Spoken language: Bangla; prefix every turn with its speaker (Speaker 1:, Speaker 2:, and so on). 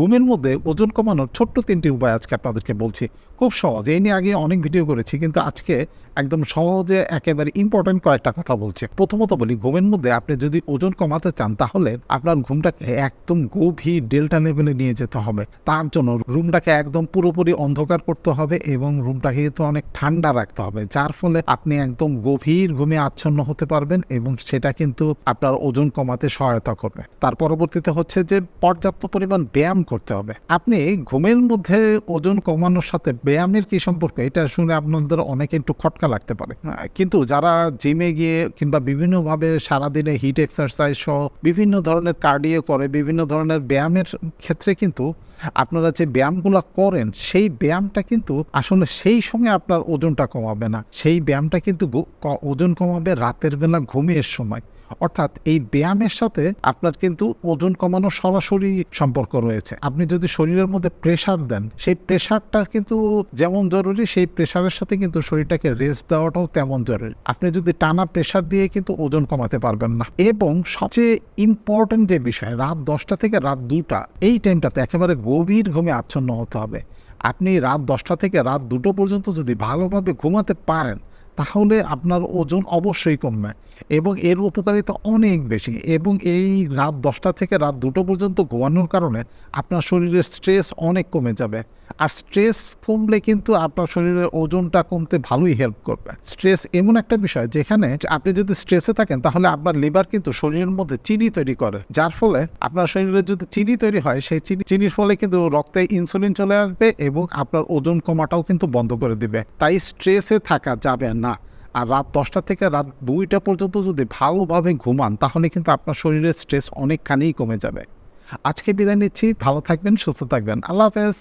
Speaker 1: ঘুমের মধ্যে ওজন কমানোর ছোট্ট তিনটি উপায় আজকে আপনাদেরকে বলছি। খুব সহজ, এই নিয়ে আগে অনেক ভিডিও করেছি, কিন্তু আজকে একদম সহজে একেবারে ইম্পর্টেন্ট কয়েকটা কথা বলছে। প্রথমত বলি, ঘুমের মধ্যে আপনি যদি ওজন কমাতে চান, তাহলে আপনার ঘুমটাকে একদম গভীর ডেল্টা লেভেলে নিয়ে যেতে হবে। তার জন্য রুমটাকে একদম পুরোপুরি অন্ধকার করতে হবে এবং রুমটাকে কিন্তু অনেক ঠান্ডা রাখতে হবে, যার ফলে আপনি একদম গভীর ঘুমে আচ্ছন্ন হতে পারবেন এবং সেটা কিন্তু আপনার ওজন কমাতে সহায়তা করবে। তার পরবর্তীতে হচ্ছে যে, পর্যাপ্ত পরিমাণ ব্যায়াম করতে হবে। আপনি ঘুমের মধ্যে ওজন কমানোর সাথে ব্যায়ামের কি সম্পর্ক? এটা শুনে আপনাদের অনেকে একটু খটকা লাগতে পারে। হ্যাঁ, কিন্তু যারা জিমে গিয়ে কিংবা বিভিন্নভাবে সারাদিনে হিট এক্সারসাইজ সহ বিভিন্ন ধরনের কার্ডিও করে বিভিন্ন ধরনের ব্যায়ামের ক্ষেত্রে কিন্তু আপনারা যে ব্যায়ামগুলো করেন সেই ব্যায়ামটা কিন্তু আসলে সেই সময় আপনার ওজনটা কমাবে না। সেই ব্যায়ামটা কিন্তু ওজন কমাবে রাতের বেলা ঘুমের সময়। অর্থাৎ এই ব্যায়ামের সাথে আপনার কিন্তু ওজন কমানোর সরাসরি সম্পর্ক রয়েছে। আপনি যদি শরীরের মধ্যে প্রেশার দেন, সেই প্রেশারটা কিন্তু যেমন জরুরি, সেই প্রেশারের সাথে কিন্তু শরীরটাকে রেস্ট দেওয়াটাও তেমন জরুরি। আপনি যদি টানা প্রেশার দিয়ে কিন্তু ওজন কমাতে পারবেন না। এবং সবচেয়ে ইম্পর্টেন্ট যে বিষয়, রাত দশটা থেকে রাত দুটা, এই টাইমটাতে একেবারে গভীর ঘুমে আচ্ছন্ন হতে হবে। আপনি রাত দশটা থেকে রাত দুটো পর্যন্ত যদি ভালোভাবে ঘুমাতে পারেন তাহলে আপনার ওজন অবশ্যই কমবে এবং এর উপকারিতা অনেক বেশি এবং এই রাত দশটা থেকে রাত দুটো পর্যন্ত ঘুমানোর কারণে আপনার শরীরের স্ট্রেস অনেক কমে যাবে। আর স্ট্রেস কমলে কিন্তু আপনার শরীরের ওজনটা কমতে ভালোই হেল্প করবে। স্ট্রেস এমন একটা বিষয় যেখানে আপনি যদি স্ট্রেসে থাকেন তাহলে আপনার লিভার কিন্তু শরীরের মধ্যে চিনি তৈরি করে, যার ফলে আপনার শরীরে যদি চিনি তৈরি হয় সেই চিনি চিনির ফলে কিন্তু রক্তে ইনসুলিন চলে আসবে এবং আপনার ওজন কমাটাও কিন্তু বন্ধ করে দিবে। তাই স্ট্রেসে থাকা যাবে না। আর রাত দশটা থেকে রাত দুইটা পর্যন্ত যদি ভালোভাবে ঘুমান, তাহলে কিন্তু আপনার শরীরের স্ট্রেস অনেকখানিই কমে যাবে। আজকে বিদায় নিচ্ছি, ভালো থাকবেন, সুস্থ থাকবেন। আল্লাহ হাফেজ।